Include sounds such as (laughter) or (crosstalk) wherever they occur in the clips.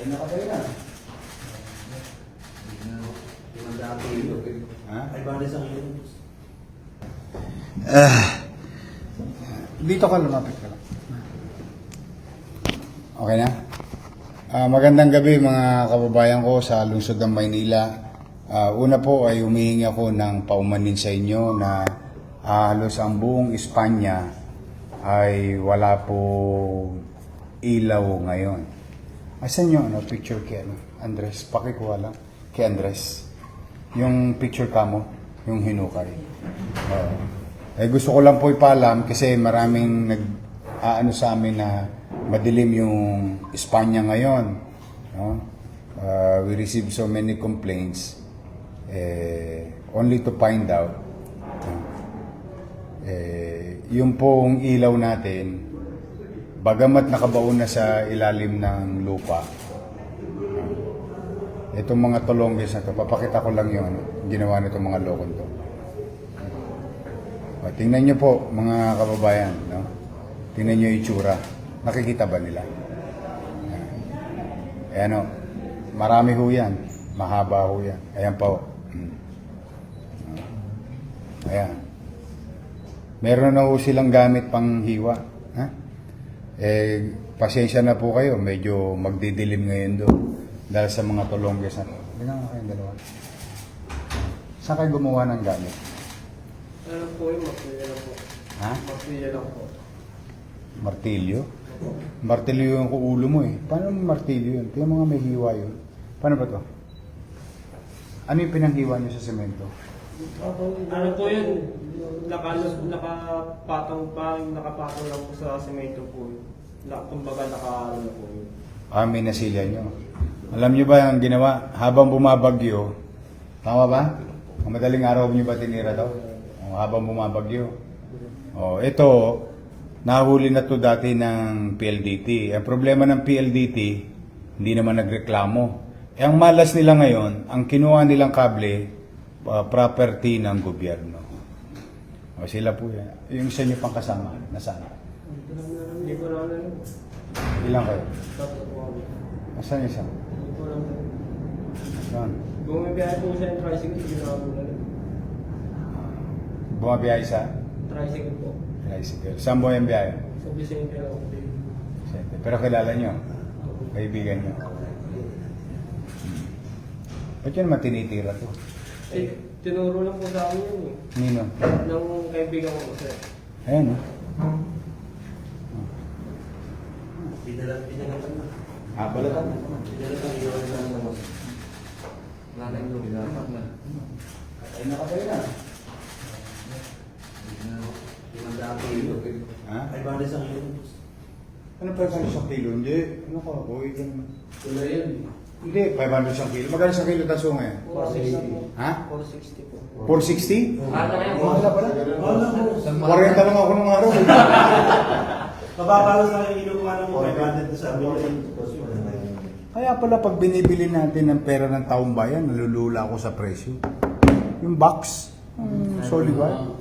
Ay, nakatayo na. Ha? Ay, bali sa akin. Ah, dito ka, lumapit ka lang. Okay na? Ah, magandang gabi mga kababayan ko sa lungsod ng Maynila. Ah, una po ay humihingi ako ng paumanin sa inyo na ah, halos ang buong Espanya ay wala po ilaw ngayon. Asan yung ano, picture kay ano? Andres? Pakikuha lang. Kay Andres. Yung picture ka mo, yung hinukay. Oo. eh gusto ko lang po ipaalam kasi maraming nag aano sa amin na madilim yung Espanya ngayon. No? Uh, we received so many complaints eh, only to find out eh, yung pong ilaw natin bagamat nakabaon na sa ilalim ng lupa itong mga tolongges na to papakita ko lang ano, ginawa nitong mga lokon to o, tingnan nyo po, mga kababayan. No? Tingnan nyo yung itsura. Nakikita ba nila? Ayan o. Marami ho yan. Mahaba ho yan. Ayan po. Mm. Ayan. Meron na ho silang gamit pang hiwa. Ha? Eh, pasensya na po kayo. Medyo magdidilim ngayon doon. Dahil sa mga tulongges na. Tingnan nga kayong dalawa. Saan kayo gumawa ng gamit? Ano po yung martilyo lang po? Ha? Martilyo lang po. Martilyo? Martilyo yung ulo mo eh. Paano martilyo yun? Tingnan mga may hiwa yun. Paano ba to? Ano yung pinanghiwa niyo sa semento? Ano po yun? Naka, nakapatong pa, nakapatong lang po sa semento po yun. Na, kumbaga naka, ano po yun. Ah, may nasilya nyo. Alam nyo ba ang ginawa? Habang bumabagyo, tama ba? Ang madaling araw nyo ba tinira daw? O, habang bumabagyo. O, ito, nahuli na to dati ng PLDT. Ang problema ng PLDT, hindi naman nagreklamo. Eh, ang malas nila ngayon, ang kinuha nilang kable, uh, property ng gobyerno. O, sila po yan. Yung isa nyo pang kasama, nasaan? Hindi ko na. Ilang kayo? Nasaan yung isa? Hindi ko lang. Saan? Bumibiyahe po siya ng tricycle, hindi na ako na. Bumabiyahe sa Tricycle po. tricycle. Saan mo yung biyahe? Sa Vicente lang po. Siyempre. Pero kilala nyo? Kaibigan nyo? Hmm. Ba't yun naman tinitira to? Eh, tinuro lang po sa amin yun eh. Nino? Nang kaibigan ko po sir. Ayan oh. Pinala, pinala ka na. Ah, balatan. Pinala ka, iwan na naman. Wala na yung pinapak na. Ay, nakatayo na. Ha? Ay, bali sa akin. Ano pa yung sa kilo? Hindi. Ano ka? Uy, naman. Wala yun. Hindi, 500 sa kilo. Magkano sa kilo taso ngayon? 460 po. Ha? 460 po. 460? Ano na yan? Wala pala. Wala mo. 40 lang ako nung araw. (laughs) Mababa lang sa akin kinukuha ng 500 na sabi ko. Kaya pala pag binibili natin ng pera ng taong bayan, nalulula ako sa presyo. Yung box, mm, solid white.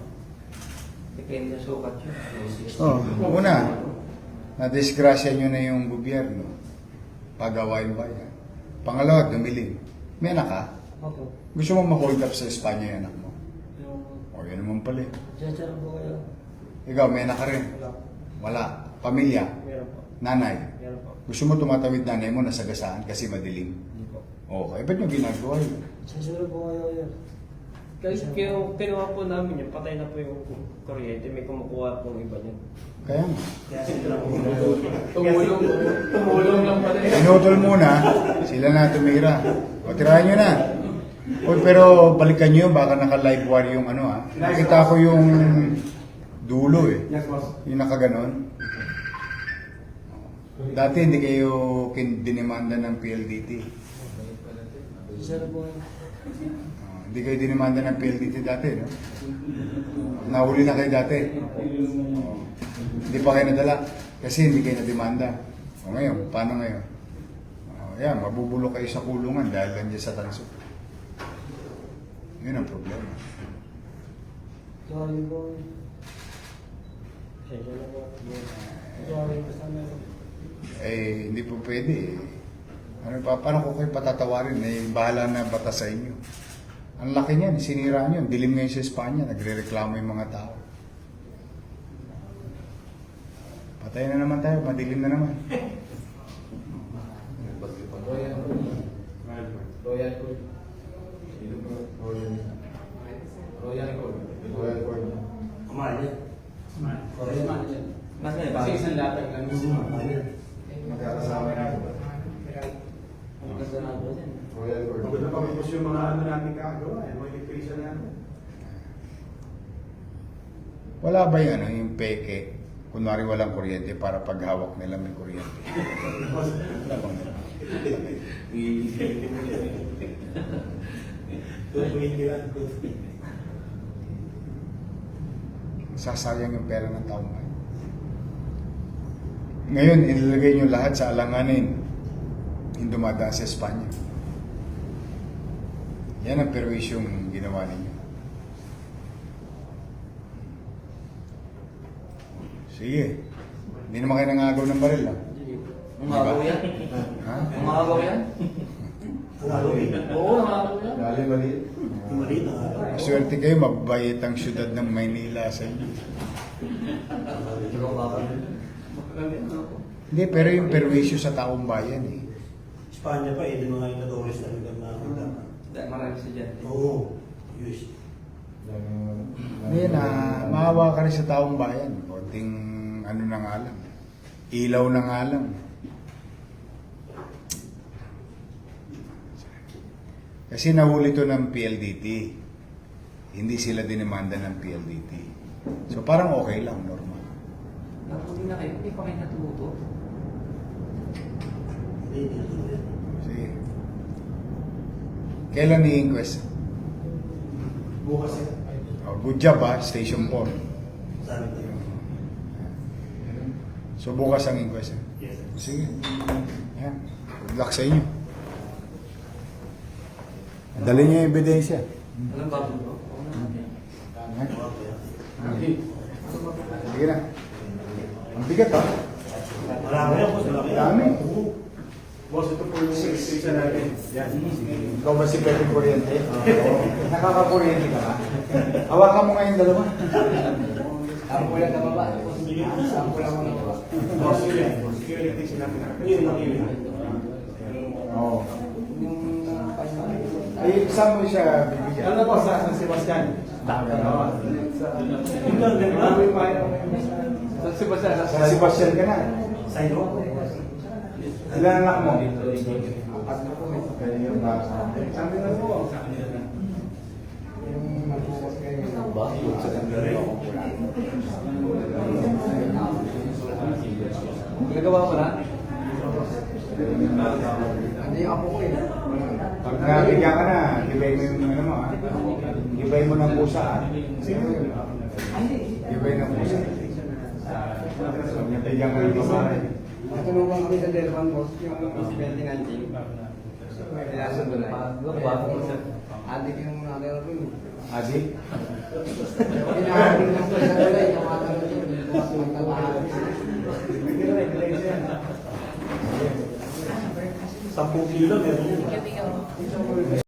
Depende sa sukat yun. Oh, una, na-disgrasya nyo na yung gobyerno. Pagawain bayan. Pangalawa, dumilim. May anak ka? Opo. Gusto mo ma-hold up sa Espanya yung anak mo? Yung... O, yun naman pala eh. Diyan po kayo. Ikaw, may anak ka rin? Wala. Wala. Pamilya? Meron po. Nanay? Meron po. Gusto mo tumatawid nanay mo, nasagasaan kasi madilim? Hindi po. Okay, ba't nyo ginagawa yun? Susunod po kayo yun. Kasi kinu kinuha po namin yun, patay na po yung kuryente, may kumukuha po iba niyan. Kaya nga. Kaya sila lang kung Tumulong, tumulong lang pala. Pinutol muna, sila na tumira. O, tirahan nyo na. Uy, pero balikan nyo, baka naka-live wire yung ano ah. Nakita ko yung dulo eh. Yung nakaganon. Dati hindi kayo kin- dinimanda ng PLDT. Susunod po hindi kayo dinimanda ng PLDT dati, no? Nahuli na kayo dati. Oo. Hindi pa kayo nadala kasi hindi kayo nademanda. O ngayon, paano ngayon? Oh, yan, mabubulok kayo sa kulungan dahil lang sa tanso. Yun ang problema. Sorry po. Eh, hindi po pwede eh. Ano pa, paano ko kayo patatawarin? Eh, bahala na batas sa inyo. Ang laki niyan, sinira niyo. Dilim ngayon sa Espanya, nagre-reklamo yung mga tao. Patay na naman tayo, madilim na naman. Royal Court. Royal Court. Royal Court. Yan. Royal man yan. Mas may Kasi isang latag lang. Kumain yan. Magkakasama na ako dyan. Royal Court. Maganda pa po yung mga ano namin kagawa, eh, mga electrician namin. Wala ba yung, ano, yung peke? Kunwari walang kuryente para paghawak nila may kuryente. Wala bang nila. Sasayang yung pera ng tao ngayon. Ngayon, inilagay nyo lahat sa alanganin yung dumadaan sa Espanya. Yan ang perwisyong ginawa ninyo. Sige. Hindi naman kayo nangagaw ng baril, ha? Umagaw yan? Ha? Umagaw yan? Ang Halloween. Oo, umagaw yan. Dali, mali. Maliit na. Swerte kayo, mabait ang syudad ng Maynila sa inyo. Hindi, pero yung perwisyo sa taong bayan, eh. Espanya pa eh, yung mga inadores na lugar na Marami sa dyan. Oo. Yes. Hindi na, maawa ka rin sa taong bayan. Konting ano na nga lang. Ilaw na nga lang. Kasi nahuli to ng PLDT. Hindi sila dinimanda ng PLDT. So parang okay lang, normal. Napuli na kayo, hindi pa kayo natuto. Hindi, hindi. Kailan ni-inquest? Bukas yan. Oh, good job ha, Station 4. Sabi. So bukas ang inquest. eh? Yes. Sige. Yan. Good luck sa inyo. Dali niyo yung ebidensya. Alam ba. Ha? Yan. Sige na. Ang bigat ha. Marami yan, yan. Dami. Boss, ito po yung electrician natin. Yan. Ikaw ba si Pepe Kuryente? Nakakakuryente ka ba? Hawakan mo ngayon dalawa. Ang kulang na baba. Ang kulang mo na baba. Boss, yun. Yung electrician natin. Yun, nakili. Oo. Ay, saan mo siya bibigyan? Ano boss, sa San Sebastian? Dami. Yung lang, ganun lang. Sa Sebastian. Sa Sebastian ka na. Sign off. Ilan anak mo? Apat na po. Kaya yung bata. Sabi na po. Yung mag-focus kayo. Nagawa mo na? Hindi ako ko eh. Pag nabigyan ka na, gibay mo yung ano mo ha. Gibay mo ng pusa ha. Sino yun? Gibay ng pusa. Nabigyan ka ng babae. Natulungan kami sa Delvan Boss yung 2019. Kaya sa doon ay. Adik yung natin rin. Adi? Pinaadik lang ko sa doon ay. Kamatang yun. Sampung kilo, meron yun.